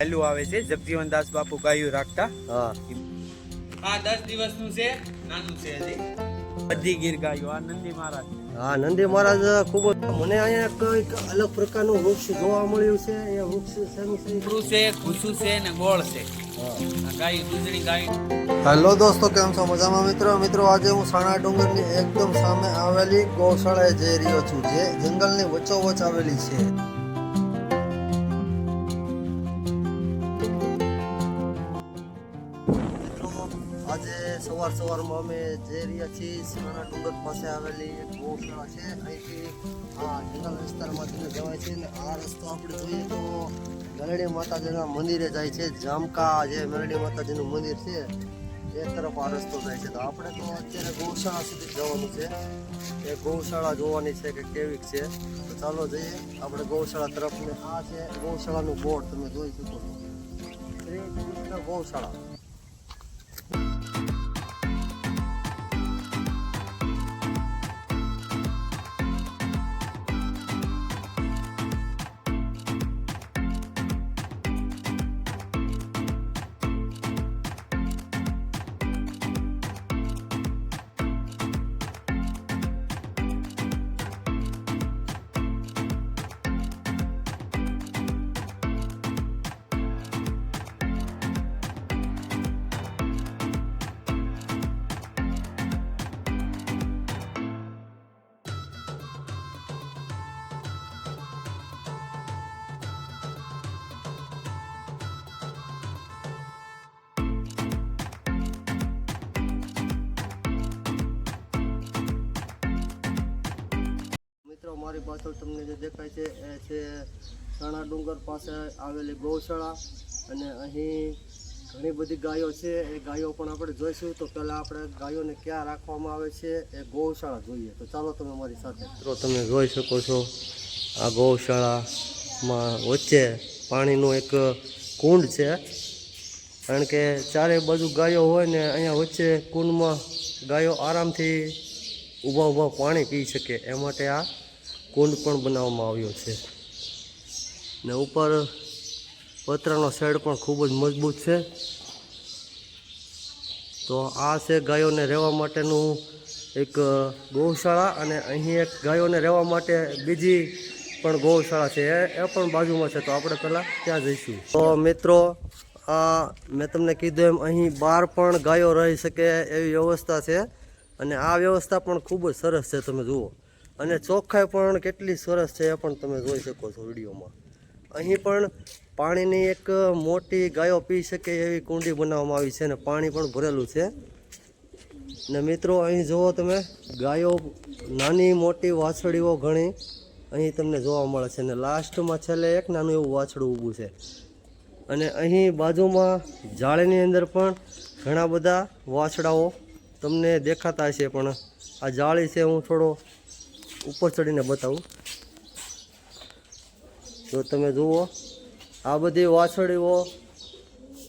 પહેલું આવે છે જગજીવન દાસ બાપુ ગાયું રાખતા. હા. આ દસ દિવસનું છે નાનું છે હજી. બધી ગીર ગાયું આ નંદી મહારાજ. હા નંદી મહારાજ ખૂબ જ મને અહીંયા કંઈક અલગ પ્રકારનું વૃક્ષ જોવા મળ્યું છે એ વૃક્ષ શેનું છે? કુકરું છે ને ગોળ છે. આ દૂધની ગાય. હેલો દોસ્તો કેમ છો? મજામાં મિત્રો? મિત્રો આજે હું સાણા ડુંગરની એકદમ સામે આવેલી ગૌશાળાએ જઈ રહ્યો છું જે જંગલની વચ્ચોવચ આવેલી છે. સવાર સવારમાં અમે જઈ રહ્યા છીએ સીમાના ડુંગર પાસે આવેલી એક ગૌશાળા છે. અહીંથી આ જંગલ વિસ્તારમાંથી જવાય છે અને આ રસ્તો આપણે જોઈએ તો મેરડી માતાજીના મંદિરે જાય છે. જામકા જે મેરડી માતાજીનું મંદિર છે, એ તરફ આ રસ્તો જાય છે. તો આપણે તો અત્યારે ગૌશાળા સુધી જવાનું છે. એ ગૌશાળા જોવાની છે કે કેવી છે. તો ચાલો જઈએ. આપણે ગૌશાળા તરફ ને આ છે ગૌશાળાનું બોર્ડ તમે જોઈ શકો છો. શ્રી ગૌશાળા. મિત્રો મારી પાછળ તમને જે દેખાય છે, એ છે સાણા ડુંગર પાસે આવેલી ગૌશાળા. અને અહીં ઘણી બધી ગાયો છે. એ ગાયો પણ આપણે જોઈશું. તો પહેલાં આપણે ગાયોને ક્યાં રાખવામાં આવે છે, એ ગૌશાળા જોઈએ. તો ચાલો તમે મારી સાથે. મિત્રો, તમે જોઈ શકો છો, આ ગૌશાળામાં વચ્ચે પાણીનું એક કુંડ છે. કારણ કે ચારે બાજુ ગાયો હોય ને, અહીંયા વચ્ચે કુંડમાં ગાયો આરામથી ઊભા ઊભા પાણી પી શકે. એ માટે આ કુંડ પણ બનાવવામાં આવ્યો છે. ને ઉપર પતરાનો શેડ પણ ખૂબ જ મજબૂત છે. તો આ છે ગાયોને રહેવા માટેનું એક ગૌશાળા અને અહીં એક ગાયોને રહેવા માટે બીજી પણ ગૌશાળા છે. એ પણ બાજુમાં છે. તો આપણે પહેલાં ત્યાં જઈશું. તો મિત્રો, આ મેં તમને કીધું એમ અહીં બહાર પણ ગાયો રહી શકે એવી વ્યવસ્થા છે. અને આ વ્યવસ્થા પણ ખૂબ જ સરસ છે. તમે જુઓ. અને ચોખ્ખાઈ પણ કેટલી સરસ છે એ પણ તમે જોઈ શકો છો વિડીયોમાં. અહીં પણ પાણીની એક મોટી ગાયો પી શકે એવી કુંડી બનાવવામાં આવી છે અને પાણી પણ ભરેલું છે. ને મિત્રો, અહીં જુઓ તમે, ગાયો નાની મોટી વાછડીઓ ઘણી અહીં તમને જોવા મળે છે. અને લાસ્ટમાં છેલ્લે એક નાનું એવું વાછડું ઊભું છે. અને અહીં બાજુમાં જાળીની અંદર પણ ઘણા બધા વાછડાઓ તમને દેખાતા હશે, પણ આ જાળી છે હું થોડો ઉપર ચડીને બતાવું. જો તમે જુઓ, આ બધી વાછડીઓ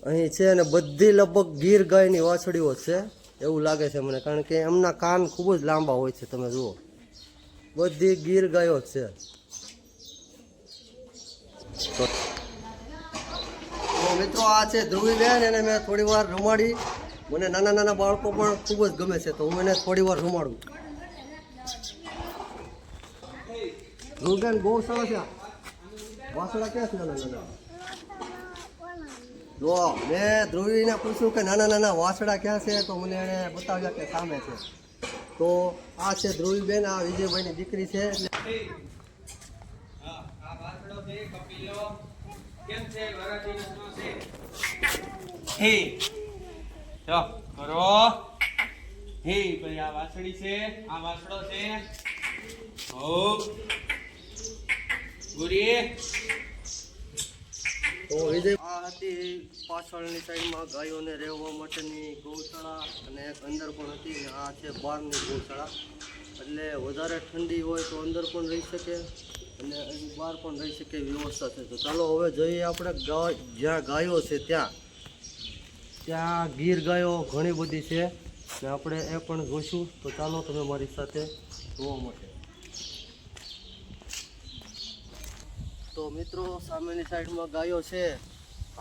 અહીં છે અને બધી લગભગ ગીર ગાયની વાછડીઓ છે. એવું લાગે છે મને, કારણ કે એમના કાન ખૂબ જ લાંબા હોય છે, તમે જુઓ. બધી ગીર ગાયો છે. તો તો મિત્રો આ છે ધ્રુવીબેન, એને મેં થોડી વાર રમાડી. મને નાના નાના બાળકો પણ ખૂબ જ ગમે છે, તો હું એને થોડી વાર રમાડું. ધ્રુવીબેન બહુ સરસ વાસણા ક્યાં છે નાના નાના જો મેં ધ્રુવીને પૂછ્યું કે નાના નાના વાસડા ક્યાં છે તો મને એણે બતાવ્યા કે સામે છે તો આ છે ધ્રુવીબેન આ વિજયભાઈની દીકરી છે કેમ આ વાસળી છે? આ વાસળો છે? ગુરી તો વિજય આ હતી પાછળની સાઈડમાં ગાયોને રહેવા માટેની ગૌશાળા અને એક અંદર પણ હતી. આ છે બહારની ગૌશાળા. એટલે વધારે ઠંડી હોય તો અંદર પણ રહી શકે અને અહીં બહાર પણ રહી શકે વ્યવસ્થા છે. તો ચાલો હવે જોઈએ આપણે ગાય જ્યાં ગાયો છે ત્યાં. ત્યાં ગીર ગાયો ઘણી બધી છે. ને આપણે એ પણ જોઈશું. તો ચાલો તમે મારી સાથે જોવા માટે. તો મિત્રો સામેની સાઈડમાં ગાયો છે.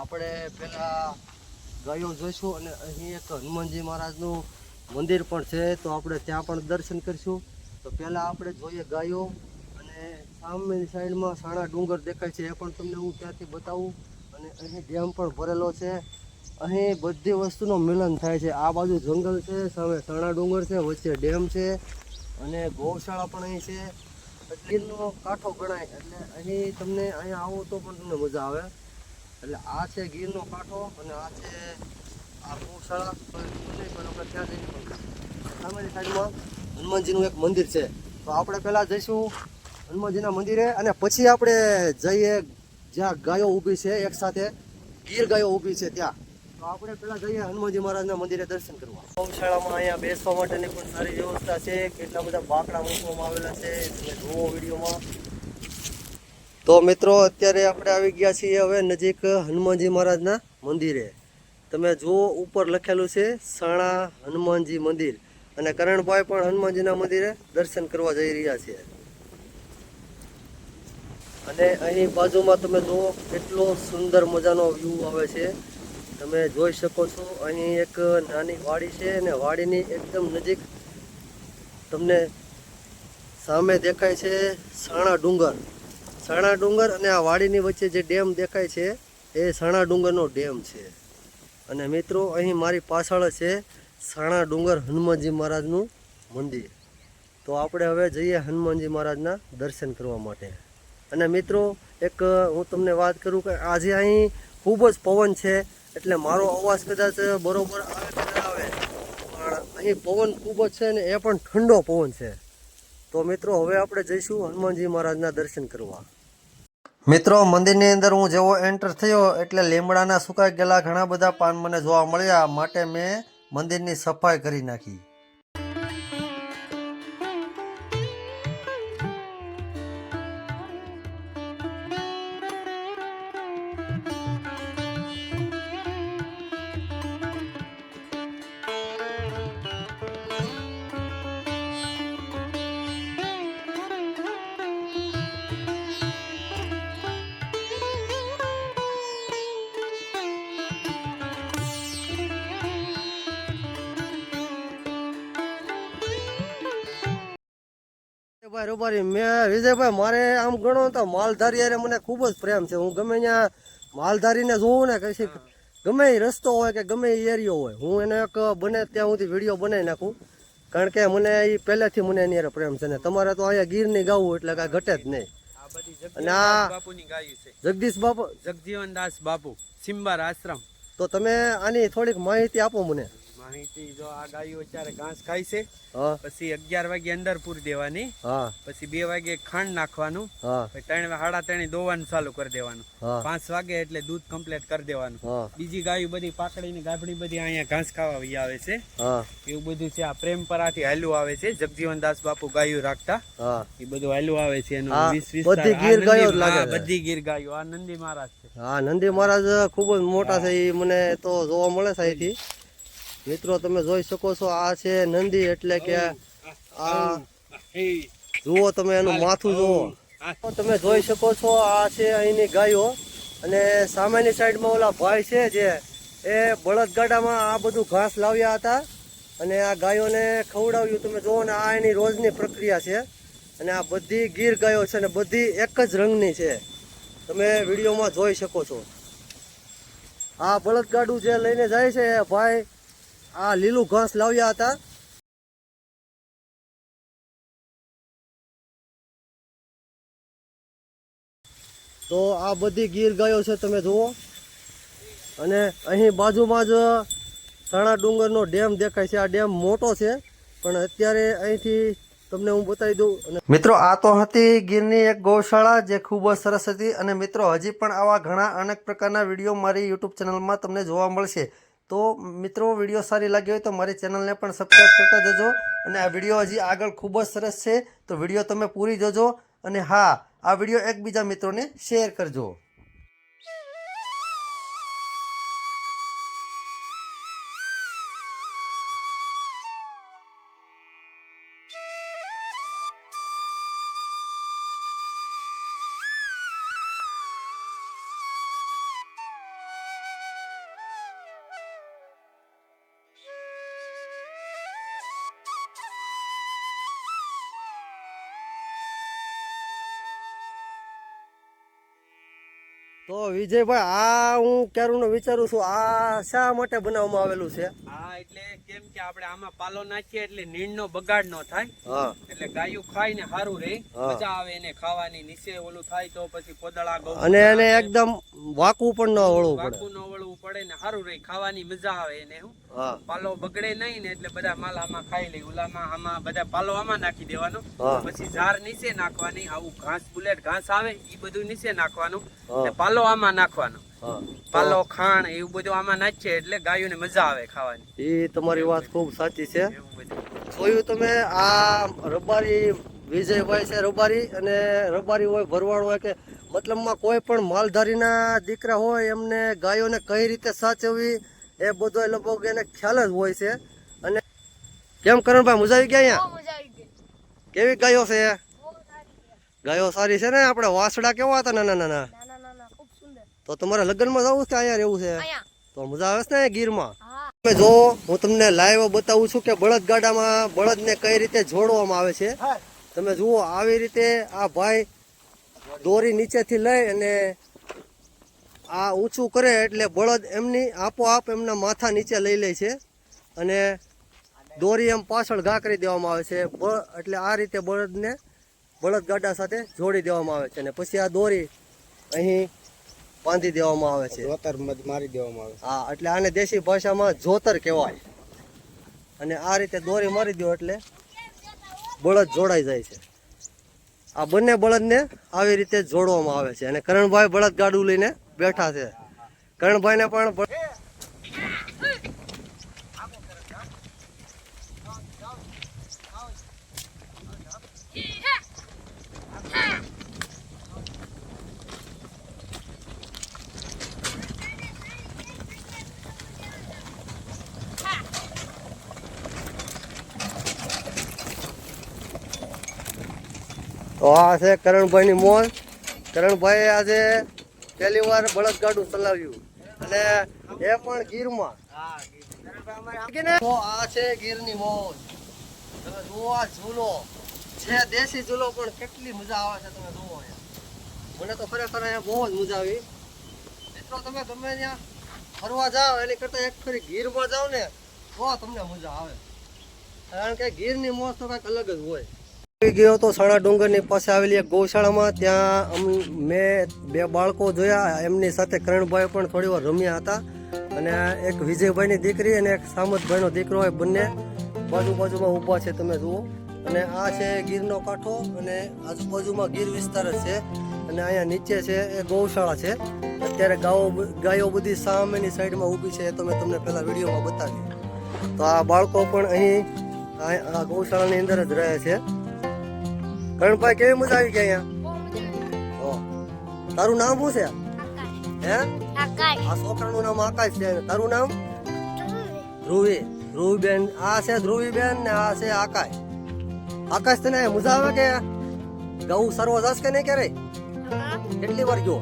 આપણે પહેલાં ગાયો જોઈશું અને અહીં એક હનુમાનજી મહારાજનું મંદિર પણ છે, તો આપણે ત્યાં પણ દર્શન કરીશું. તો પહેલાં આપણે જોઈએ ગાયો અને સામેની સાઈડમાં સાણા ડુંગર દેખાય છે, એ પણ તમને હું ત્યાંથી બતાવું. અને અહીં ડેમ પણ ભરેલો છે. અહીં બધી વસ્તુનો મિલન થાય છે. આ બાજુ જંગલ છે, સામે સાણા ડુંગર છે, વચ્ચે ડેમ છે અને ગૌશાળા પણ અહીં છે. ગીરનો કાંઠો ગણાય. એટલે અહીં તમને અહીંયા આવો તો પણ તમને મજા આવે. એટલે આ છે ગીરનો કાંઠો અને આ છે આ ગૌશાળા. નહીં, પણ ત્યાં જઈને પણ સામેની સાઈડમાં હનુમાનજીનું એક મંદિર છે. તો આપણે પહેલાં જઈશું હનુમાનજીના મંદિરે અને પછી આપણે જઈએ જ્યાં ગાયો ઊભી છે એક સાથે. ગીર ગાયો ઊભી છે ત્યાં. આપણે પહેલાં જઈએ હનુમાનજી મહારાજના મંદિરે દર્શન કરવા. ગૌશાળામાં અહીંયા બેસવા માટેની પણ સારી વ્યવસ્થા છે કેટલા બધા બાકડા મૂકવામાં આવેલા છે તમે જુઓ વિડીયોમાં. તો મિત્રો અત્યારે આપણે આવી ગયા છીએ હવે નજીક હનુમાનજી મહારાજના મંદિરે. તમે જુઓ ઉપર લખેલું છે સાણા હનુમાનજી મંદિર. અને કરણભાઈ પણ હનુમાનજીના મંદિરે દર્શન કરવા જઈ રહ્યા છે. અને અહીં બાજુમાં તમે જુઓ કેટલો સુંદર મજાનો વ્યૂ આવે છે. તમે જોઈ શકો છો, અહીં એક નાની વાડી છે અને વાડીની એકદમ નજીક તમને સામે દેખાય છે સાણા ડુંગર. સાણા ડુંગર અને આ વાડીની વચ્ચે જે ડેમ દેખાય છે, એ સાણા ડુંગરનો ડેમ છે. અને મિત્રો, અહીં મારી પાછળ છે સાણા ડુંગર હનુમાનજી મહારાજનું મંદિર. તો આપણે હવે જઈએ હનુમાનજી મહારાજના દર્શન કરવા માટે. અને મિત્રો, એક હું તમને વાત કરું કે આજે અહીં ખૂબ જ પવન છે. એટલે મારો અવાજ કદાચ બરોબર આવે આવે. પણ અહીં પવન ખૂબ જ છે ને એ પણ ઠંડો પવન છે. તો મિત્રો, હવે આપણે જઈશું હનુમાનજી મહારાજના દર્શન કરવા. મિત્રો, મંદિરની અંદર હું જેવો એન્ટર થયો એટલે લીમડાના સુકાઈ ગયેલા ઘણા બધા પાન મને જોવા મળ્યા. માટે મેં મંદિરની સફાઈ કરી નાખી. વિજયભાઈ રૂપારી મેં વિજયભાઈ મારે આમ ગણો તો માલધારી અરે મને ખૂબ જ પ્રેમ છે. હું ગમે ત્યાં માલધારીને જોઉં ને કશી ગમે એ રસ્તો હોય કે ગમે એ એરિયો હોય હું એને એક બને ત્યાં સુધી વીડિયો બનાવી નાખું. કારણ કે મને એ પહેલેથી મને એની અરે પ્રેમ છે ને. તમારે તો અહીંયા ગીરની ગાવું એટલે કાંઈ ઘટે જ નહીં. અને આ- જગદીશ બાપુ જગજીવન દાસ બાપુ સિમ્બાર આશ્રમ. તો તમે આની થોડીક માહિતી આપો મને. માહિતી જો આ ગાયો અત્યારે ઘાસ ખાય છે. પછી અગિયાર વાગે અંદર પૂરી દેવાની. પછી બે વાગે ખાંડ નાખવાનું. ત્રણ સાડા ત્રણ દોવાનું ચાલુ કરી દેવાનું. પાંચ વાગે એટલે દૂધ કમ્પ્લીટ કરી દેવાનું. બીજી ગાયો બધી પાકડીની ગાભડી બધી અહીંયા ઘાસ ખાવા વહી આવે છે. એવું બધું છે. આ પ્રેમપરાથી હાલુ આવે છે. જગજીવન દાસ બાપુ ગાયો રાખતા. એ બધું હાલ્યું આવે છે. એનું વીસ વીસ બધી ગીર ગાયો લાગે બધી ગીર ગાયો. આ નંદી મહારાજ છે. હા નંદી મહારાજ ખૂબ જ મોટા છે. એ મને તો જોવા મળે છે અહીંથી. મિત્રો તમે જોઈ શકો છો આ છે નંદી એટલે કે આ જુઓ તમે એનું માથું જુઓ. તમે જોઈ શકો છો આ છે અહીંની ગાયો. અને સામેની સાઈડમાં ઓલા ભાઈ છે જે એ બળદગાડામાં આ બધું ઘાસ લાવ્યા હતા. અને આ ગાયોને ખવડાવ્યું. તમે જુઓ ને આ એની રોજની પ્રક્રિયા છે. અને આ બધી ગીર ગાયો છે ને બધી એક જ રંગની છે. તમે વિડીયોમાં જોઈ શકો છો. આ બળદગાડું જે લઈને જાય છે એ ભાઈ આ લીલું ઘાસ લાવ્યા હતા. તો આ બધી ગીર ગાયો છે તમે જુઓ. અને અહીં બાજુમાં જ સાણા ડુંગરનો ડેમ દેખાય છે. આ ડેમ મોટો છે, પણ અત્યારે અહીંથી તમને હું બતાવી દઉં. અને મિત્રો, આ તો હતી ગીરની એક ગૌશાળા જે ખૂબ જ સરસ હતી. અને મિત્રો, હજી પણ આવા ઘણા અનેક પ્રકારના વીડિયો મારી યુટ્યુબ ચેનલમાં તમને જોવા મળશે. તો મિત્રો, વીડિયો સારી લાગી હોય તો મારી ચેનલને પણ સબસ્ક્રાઈબ કરતા જજો અને આ વીડિયો હજી આગળ ખૂબ જ સરસ છે, તો વીડિયો તમે પૂરી જોજો અને હા, આ વીડિયો એકબીજા મિત્રોને શેર કરજો. તો વિજયભાઈ આ હું ક્યારનું વિચારું છું આ શા માટે બનાવવામાં આવેલું છે? હા એટલે કેમ કે આપણે આમાં પાલો નાખીએ એટલે નીણનો બગાડ ન થાય. એટલે ગાયું ખાય ને સારું રહે મજા આવે એને ખાવાની નીચે ઓલું થાય તો પછી કોદળા ગૌ અને એને એકદમ વાકવું પણ ન વળવું પડે વાકું ન વળવું પડે ને સારું રહે ખાવાની મજા આવે એને હા. પાલો બગડે નહીં ને એટલે બધા માલ આમાં ખાઈ લે. ઓલામાં આમાં બધા પાલો આમાં નાખી દેવાનો. પછી ઝાર નીચે નાખવાની આવું ઘાસ બુલેટ ઘાસ આવે એ બધું નીચે નાખવાનું ને પાલો આમાં નાખવાનો. પાલો ખાણ એવું બધું આમાં નાખીએ એટલે ગાયોને મજા આવે ખાવાની. એ તમારી વાત ખૂબ સાચી છે. જોયું તમે આ રબારી વિજયભાઈ છે રબારી અને રબારી હોય ભરવાડ હોય કે મતલબમાં કોઈ પણ માલધારીના દીકરા હોય એમને ગાયોને કઈ રીતે સાચવવી એ બધો એ લોકો એને ખ્યાલ જ હોય છે. અને કેમ કરણભાઈ મજા આવી ગયા અહીંયા? બહુ મજા આવી ગઈ. કેવી ગાયો છે. ગાયો સારી છે ને? આપણે વાસડા કેવા હતા? નાના નાના. તો તમારે લગ્નમાં જવું છે? અહીંયા રહેવું છે? તો મજા આવે છે ને ગીરમાં? માં તમે જો હું તમને લાઈવ બતાવું છું કે બળદ ગાડામાં બળદને કઈ રીતે જોડવામાં આવે છે. તમે જુઓ આવી રીતે આ ભાઈ દોરી નીચેથી લઈ અને આ ઊંચું કરે એટલે બળદ એમની આપોઆપ એમના માથા નીચે લઈ લે છે અને દોરી એમ પાછળ ઘા કરી દેવામાં આવે છે. એટલે આ રીતે બળદને બળદ ગાડા સાથે જોડી દેવામાં આવે છે અને પછી આ દોરી અહીં બાંધી દેવામાં આવે છે. જોતર મારી દેવામાં આવે હા એટલે આને દેશી ભાષામાં જોતર કહેવાય. અને આ રીતે દોરી મારી દો એટલે બળદ જોડાઈ જાય છે. આ બંને બળદને આવી રીતે જોડવામાં આવે છે. અને કરણભાઈ બળદ ગાડું લઈને બેઠા છે. કરણભાઈને પણ બળ- તો આ છે કરણભાઈની મોજ. કરણભાઈ આજે પહેલી વાર બળદ ચલાવ્યું. અને એ પણ ગીરમાં. તો આ છે ગીરની મોજ. તમે જુઓ આ ઝૂલો. છે દેશી ઝૂલો, પણ કેટલી મજા આવે છે તમે જુઓ મને તો ખરેખર અહીંયા બહુ જ મજા આવી. મિત્રો, તમે ગમે ત્યાં ફરવા જાઓ, એની કરતાં એક ફરી ગીરમાં જાઓ ને, તો તમને મજા આવે. કારણ કે ગીરની મોજ તો કંઈક અલગ જ હોય. ગયો તો સાણા ડુંગરની પાસે આવેલી એક ગૌશાળામાં. ત્યાં મેં બે બાળકો જોયા, એમની સાથે કરણભાઈ પણ થોડી વાર રમ્યા હતા. અને એક વિજયભાઈની દીકરી અને એક સામતભાઈનો દીકરો એ બંને બાજુ બાજુમાં ઊભા છે, તમે જુઓ. અને આ છે ગીરનો કાંઠો અને આજુબાજુમાં ગીર વિસ્તાર જ છે. અને અહીંયા નીચે છે એ ગૌશાળા છે. અત્યારે ગાયો ગાયો બધી સામેની સાઈડમાં ઊભી છે એ તો મેં તમને પહેલાં વિડીયોમાં બતાવી. તો આ બાળકો પણ અહીં આ ગૌશાળાની અંદર જ રહે છે. કરણભાઈ કેવી મજા આવી ગઈ અહીંયા? ઓ. તારું નામ શું છે? હે? આ છોકરાનું નામ આકાશ છે. તારું નામ? ધ્રુવી. ધ્રુવીબેન. આ છે ધ્રુવીબેન ને આ છે આકાશ. આકાશ તને મજા આવે કે ગૌ સરવા જાસ કે નહીં ક્યારે? કેટલી વાર ગયો?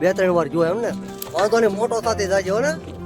બે ત્રણ વાર. ગયો એમ ને? વાંધો નહીં મોટો થતી જાય હો ને.